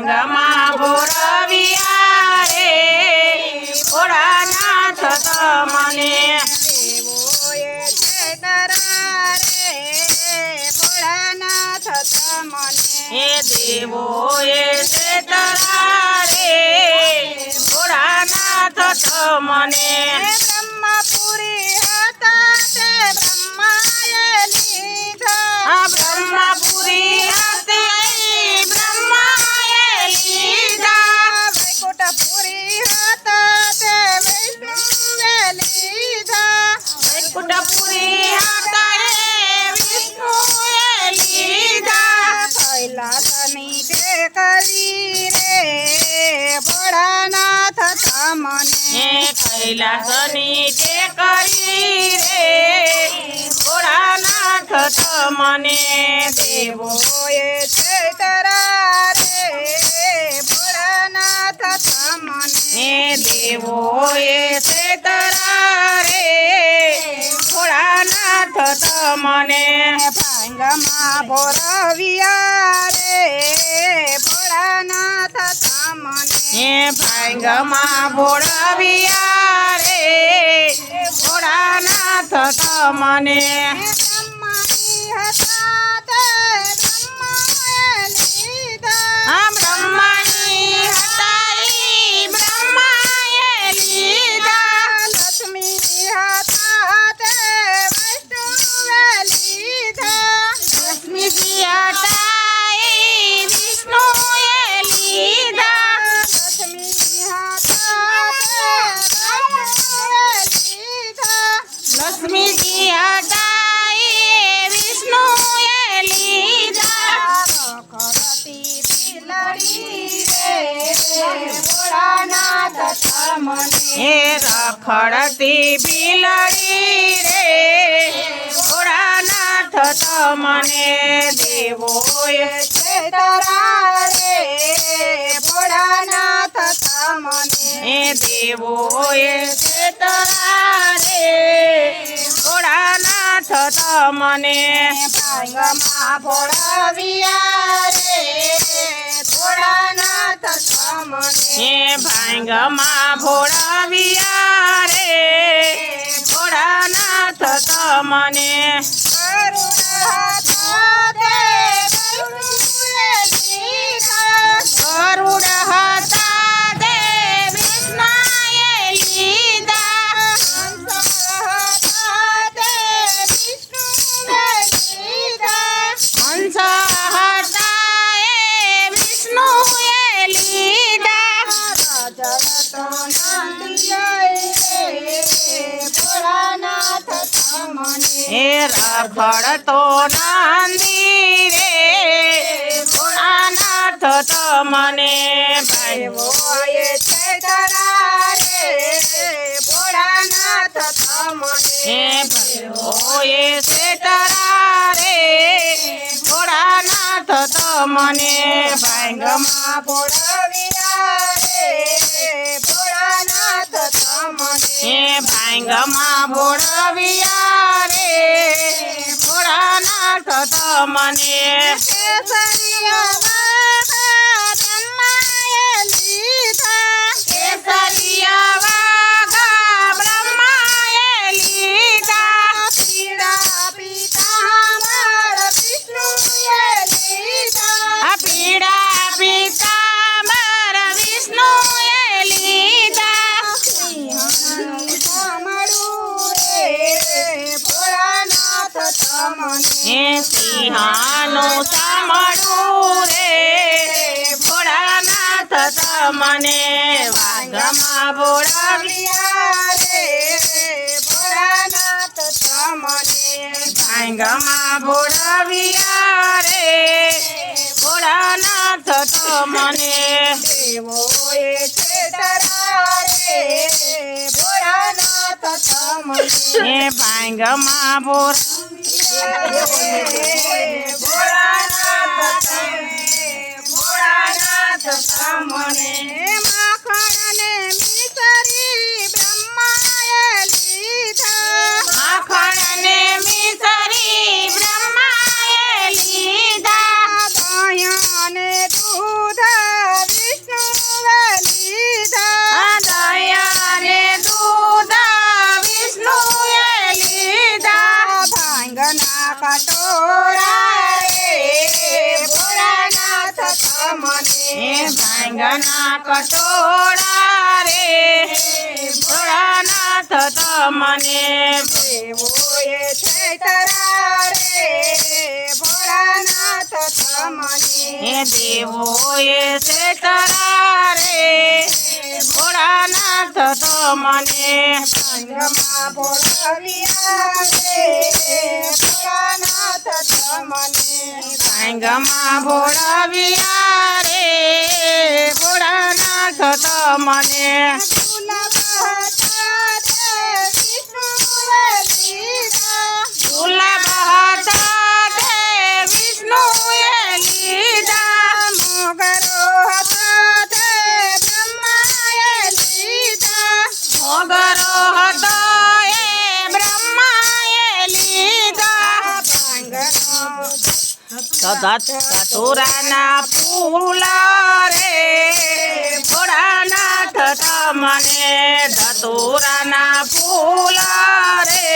ભાંગમાં ભોરવિયા રે ભોળાનાથ તમને. દેવોએ છે દરારે ભોળાનાથ તમને. એ દેવો એ રે ભોળાનાથ તમને. બ્રહ્મપુરી હતા તે બ્રહ્માએ તમને એ કૈલાસની ટેકરી રે. ભોળાનાથ તમને દેવો દેવોએ છે તરા રે. ભોળાનાથ દેવો એ છે રે. ભોળાનાથ તમને ભાંગમાં ભોરવિયા રે. ભોળાનાથ તમને એ ભાંગમાં ભોળવિયા રે. ભોળાનાથ તમને હતા. એ રખડતી બિલડી રે, ભોળાનાથ તમને દેવો છે તારા રે, ભોળાનાથ તમને દેવો તારા રે, ભોળાનાથ તમને ભાંગમાં ભોળાવ્યા રે. ભોળાનાથ એ ભાંગમાં ભોળાવિયા. એ રખડતો નાંદી રે ભોળાનાથ તમને ભાઈ એ ભયો એ સેતરા રે ભોળાનાથ તમને ભાંગમાં ભોળાવિયા રે ભોળાનાથ તમને એ ભાંગમાં ભોળવિયા રે. ભોળાનાથ તમને એ સિંહાનું સાંભળું રે ભોળાનાથ તમને વાઘમાં ભોળાવી ભોળાનાથ તમને ભાંગમાં ભોળાવિયા રે ભોળાનાથ તમને દેવોએ છે એ ભાંગમાં ભોળ બોર. ભોળાનાથ તમને. કટોરા રે ભોળાનાથ તમને ભાંગના કટોરા રે ભોળાનાથ તમને ભેવોએ છે તરા રે ભોળાનાથ તમને દેવોએ છે તરા રે ભોળાનાથ મને સંગમાં ભોળાવિયા રે ભોળાનાથ મને સંગમાં ભોળાવિયા રે. ભોળાનાથ તો દુર્લભ મોગરો હતો એ બ્રહ્માએ લીધા ભાંગનો ધતુરાના ફૂલા રે ભોળાનાથ તમને ધતુરાના ફૂલા રે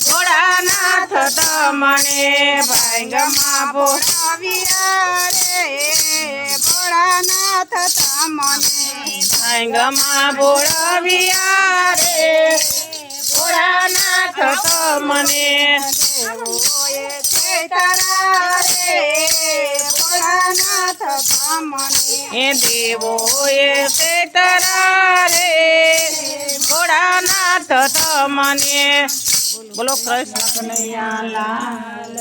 ભોળાનાથ તમને ભાંગમાં ભોળાવિયા રે ભોળાનાથ મને. ભાંગમાં ભોળાવિયા રે ભોળાનાથ તમને દેવોએ છેતરા રે બોલો કૃષ્ણ લાલ